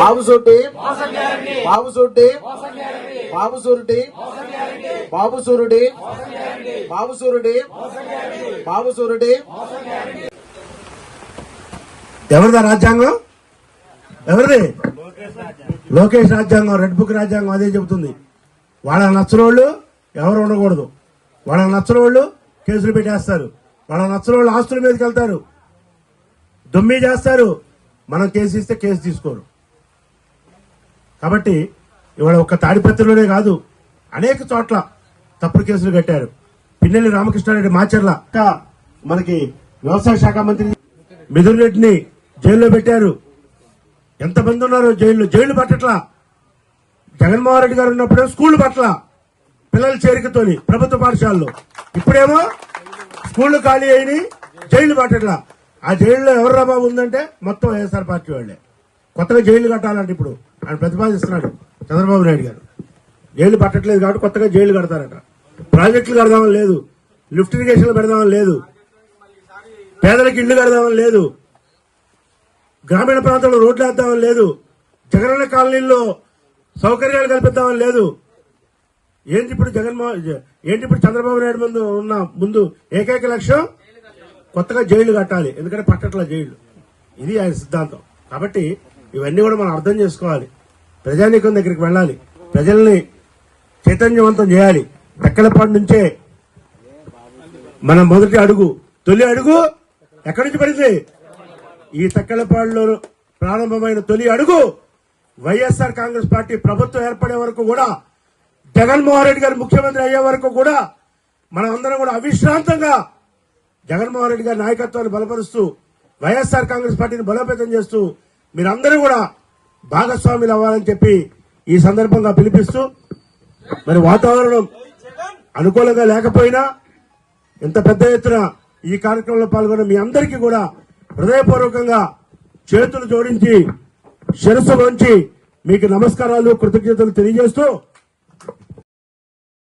బాబు సొట్టి బాబు సొట్టి బాబు సూరుడి బాబు సూరుడి బాబు సూరుడి బాబు సూరుడి ఎవరిదా రాజ్యాంగం? ఎవరిది? లోకేష్ రాజ్యాంగం రెడ్ బుక్ రాజ్యాంగం అదే చెబుతుంది. వాళ్ళకి నచ్చిన వాళ్ళు ఎవరు ఉండకూడదు. వాళ్ళకి నచ్చిన వాళ్ళు కేసులు పెట్టేస్తారు. వాళ్ళకి నచ్చిన వాళ్ళు ఆస్తుల మీదకి వెళ్తారు. దొమ్మి చేస్తారు. మనం కేసు ఇస్తే కేసు తీసుకోరు. కాబట్టి ఇవాళ ఒక్క తాడిపత్రిలోనే కాదు అనేక చోట్ల తప్పుడు కేసులు కట్టారు. పిన్నెల్లి రామకృష్ణారెడ్డి మాచర్ల మనకి వ్యవసాయ శాఖ మంత్రి మిథున్ రెడ్డిని జైల్లో పెట్టారు. ఎంతమంది ఉన్నారు జైల్లో జైలు పట్టట్లా. జగన్మోహన్ రెడ్డి గారు ఉన్నప్పుడే స్కూల్ పట్ల పిల్లల చేరికతోని ప్రభుత్వ పాఠశాలలో. ఇప్పుడేమో స్కూళ్ళు ఖాళీ అయిన జైలు పట్టట్లా. ఆ జైల్లో ఎవరు బాబు ఉందంటే మొత్తం వైఎస్ఆర్ పార్టీ వాళ్ళే. కొత్తగా జైలు కట్టాలంటే ఇప్పుడు. ఆయన ప్రతిపాదిస్తున్నాడు. చంద్రబాబు నాయుడు గారు. జైలు పట్టట్లేదు కాబట్టి కొత్తగా జైలు కడతారట. ప్రాజెక్టులు కడదామని లేదు. లిఫ్ట్ ఇరిగేషన్లు పెడదామని లేదు. పేదలకు ఇళ్ళు కడదామని లేదు. గ్రామీణ ప్రాంతంలో రోడ్లు వేద్దామని లేదు. జగనన్న కాలనీల్లో సౌకర్యాలు కల్పిద్దామని లేదు. ఏంటి ఇప్పుడు జగన్మోహన్ ఏంటి ఇప్పుడు చంద్రబాబు నాయుడు ముందు ఉన్న ముందు ఏకైక లక్ష్యం? కొత్తగా జైలు కట్టాలి. ఎందుకంటే పట్టట్ల జైలు. ఇది ఆయన సిద్ధాంతం. కాబట్టి ఇవన్నీ కూడా మనం అర్థం చేసుకోవాలి. ప్రజానీకం దగ్గరికి వెళ్ళాలి. ప్రజల్ని చైతన్యవంతం చేయాలి. ఎక్కడపాటి నుంచే మన మొదటి అడుగు. తొలి అడుగు ఎక్కడి నుంచి పడింది? ఈ తక్కలపాడులో ప్రారంభమైన తొలి అడుగు వైఎస్ఆర్ కాంగ్రెస్ పార్టీ ప్రభుత్వం ఏర్పడే వరకు కూడా జగన్మోహన్ రెడ్డి గారు ముఖ్యమంత్రి అయ్యే వరకు కూడా మనం అందరం కూడా అవిశ్రాంతంగా జగన్మోహన్ రెడ్డి గారి నాయకత్వాన్ని బలపరుస్తూ వైఎస్ఆర్ కాంగ్రెస్ పార్టీని బలోపేతం చేస్తూ మీరందరూ కూడా భాగస్వాములు అవ్వాలని చెప్పి ఈ సందర్భంగా పిలిపిస్తూ మరి వాతావరణం అనుకూలంగా లేకపోయినా ఇంత పెద్ద ఎత్తున ఈ కార్యక్రమంలో పాల్గొన్న మీ అందరికీ కూడా హృదయపూర్వకంగా చేతులు జోడించి శిరస్సు వంచి మీకు నమస్కారాలు కృతజ్ఞతలు తెలియజేస్తూ